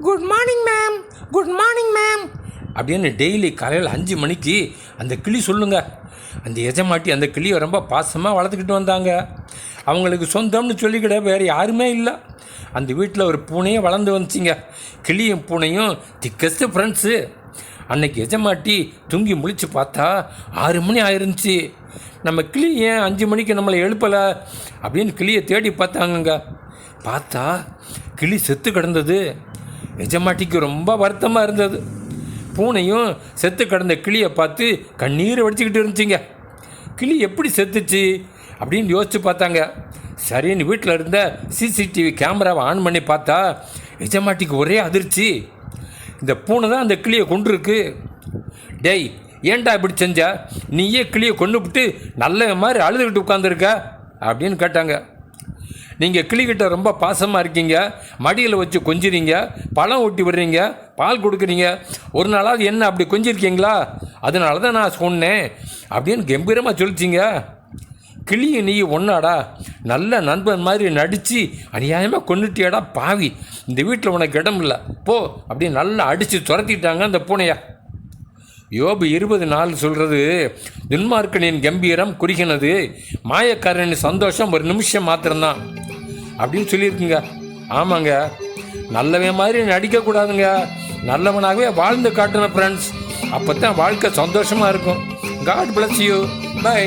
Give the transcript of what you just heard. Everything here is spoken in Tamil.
Good morning ma'am good morning ma'am அப்படின்னு டெய்லி காலையில் அஞ்சு மணிக்கு அந்த கிளி சொல்லுங்க. அந்த எஜமாட்டி அந்த கிளியை ரொம்ப பாசமாக வளர்த்துக்கிட்டு வந்தாங்க. அவங்களுக்கு சொந்தம்னு சொல்லிக்கிட வேறு யாருமே இல்லை. அந்த வீட்டில் ஒரு பூனையே வளர்ந்து வந்துச்சிங்க. கிளியும் பூனையும் திக்கஸ்ட் ஃப்ரெண்ட்ஸு அன்னைக்கு எஜமாட்டி தூங்கி முழிச்சு பார்த்தா ஆறு மணி ஆயிருந்துச்சு. நம்ம கிளி ஏன் அஞ்சு மணிக்கு நம்மளை எழுப்பலை? அப்படின்னு கிளியை தேடி பார்த்தாங்கங்க. பார்த்தா கிளி செத்து கிடந்தது. எஜமாட்டிக்கு ரொம்ப வருத்தமாக இருந்தது. பூனையும் செத்து கிடந்த கிளியை பார்த்து கண்ணீரை வடிச்சுக்கிட்டு இருந்துச்சுங்க. கிளி எப்படி செத்துச்சு அப்படின்னு யோசித்து பார்த்தாங்க. சரின்னு வீட்டில் இருந்த சிசிடிவி கேமராவை ஆன் பண்ணி பார்த்தா எஜமாட்டிக்கு ஒரே அதிர்ச்சி. இந்த பூனை தான் அந்த கிளியை கொண்டிருக்கு டேய் ஏன்டா இப்படி செஞ்ச? நீயே கிளியை கொண்டுபிட்டு நல்ல மாதிரி அழுதுகிட்டு உட்காந்துருக்க அப்படின்னு கேட்டாங்க. நீங்கள் கிளிக்கிட்ட ரொம்ப பாசமாக இருக்கீங்க மடியில் வச்சு கொஞ்சுறீங்க பழம் ஊட்டி விடுறீங்க பால் கொடுக்குறீங்க. ஒரு நாளாவது என்ன அப்படி கொஞ்சிருக்கீங்களா? அதனால தான் நான் சொன்னேன். அப்படின்னு கம்பீரமாக சொல்லிச்சிங்க கிளியை நீ ஒன்றாடா நல்ல நண்பன் மாதிரி நடித்து அநியாயமாக கொண்டுட்டியாடா பாவி. இந்த வீட்டில் உனக்கு இடம் இல்லை. போ அப்படி நல்லா அடித்து துரத்திட்டாங்க அந்த பூனையை. யோபு இருபது நாள் சொல்கிறது துன்மார்க்கனின் கம்பீரம் குறுகினது. மாயக்காரனின் சந்தோஷம் ஒரு நிமிஷம் மாத்திரம்தான். அப்படின்னு சொல்லியிருக்குங்க. ஆமாங்க. நல்லவன் மாதிரி நடிக்கக்கூடாதுங்க நல்லவனாகவே வாழ்ந்து காட்டணும் ஃப்ரெண்ட்ஸ் அப்போ தான் வாழ்க்கை சந்தோஷமாக இருக்கும். God bless you by